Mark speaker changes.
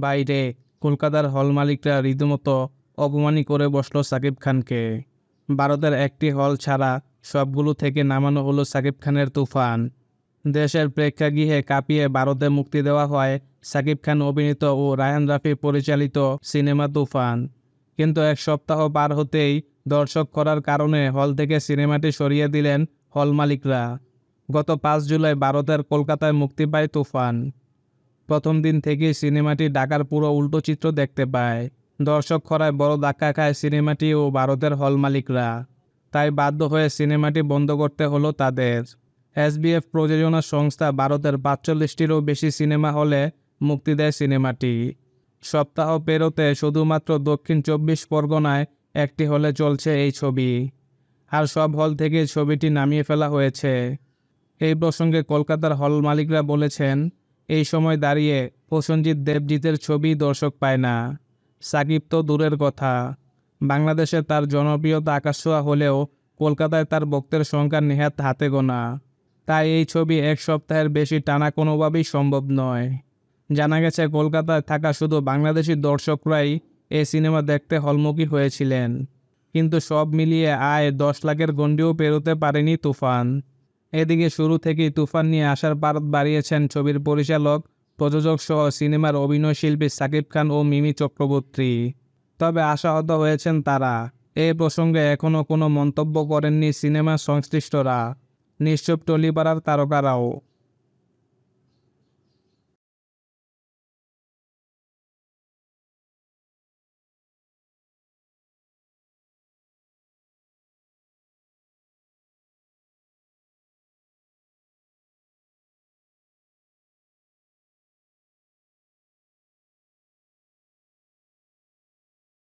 Speaker 1: বাইরে। কলকাতার হল মালিকরা রীতিমতো অপমানই করে বসল সাকিব খানকে। ভারতের একটি হল ছাড়া সবগুলো থেকে নামানো হলো সাকিব খানের তুফান। দেশের প্রেক্ষাগৃহে কাঁপিয়ে ভারতে মুক্তি দেওয়া হয় সাকিব খান অভিনীত ও রায়ান রাফি পরিচালিত সিনেমা তুফান। কিন্তু এক সপ্তাহ পার হতেই দর্শক করার কারণে হল থেকে সিনেমাটি সরিয়ে দিলেন হল মালিকরা। গত পাঁচ জুলাই ভারতের কলকাতায় মুক্তি পায় তুফান। প্রথম দিন থেকেই সিনেমাটি ঢাকার পুরো উল্টো চিত্র দেখতে পায়। দর্শক খরায় বড় ধাক্কা খায় সিনেমাটি ও ভারতের হল মালিকরা। তাই বাধ্য হয়ে সিনেমাটি বন্ধ করতে হলো তাদের। এসবিএফ প্রযোজনা সংস্থা ভারতের পাঁচচল্লিশটিরও বেশি সিনেমা হলে মুক্তি দেয় সিনেমাটি। সপ্তাহ পেরোতে শুধুমাত্র দক্ষিণ চব্বিশ পরগনায় একটি হলে চলছে এই ছবি। আর সব হল থেকে ছবিটি নামিয়ে ফেলা হয়েছে। এই প্রসঙ্গে কলকাতার হল মালিকরা বলেছেন এই সময় দাঁড়িয়ে প্রসেনজিৎ দেবজিতের ছবি দর্শক পায় না। সাকিব তো দূরের কথা। বাংলাদেশে তার জনপ্রিয়তা আকাশছোঁয়া হলেও কলকাতায় তার ভক্তের সংখ্যা নেহাত হাতে গোনা। তাই এই ছবি এক সপ্তাহের বেশি টানা কোনোভাবেই সম্ভব নয়। জানা গেছে, কলকাতায় থাকা শুধু বাংলাদেশি দর্শকরাই এই সিনেমা দেখতে হলমুখী হয়েছিলেন। কিন্তু সব মিলিয়ে আয় দশ লাখের গণ্ডিও পেরোতে পারেনি তুফান। এদিকে শুরু থেকেই তুফান নিয়ে আসার পারত বাড়িয়েছেন ছবির পরিচালক, প্রযোজক সহ সিনেমার অভিনয় শিল্পী সাকিব খান ও মিমি চক্রবর্তী। তবে আশাহত হয়েছেন তারা। এ প্রসঙ্গে এখনও কোনো মন্তব্য করেননি সিনেমা সংশ্লিষ্টরা। নিশ্চুপ টলিপাড়ার তারকারাও।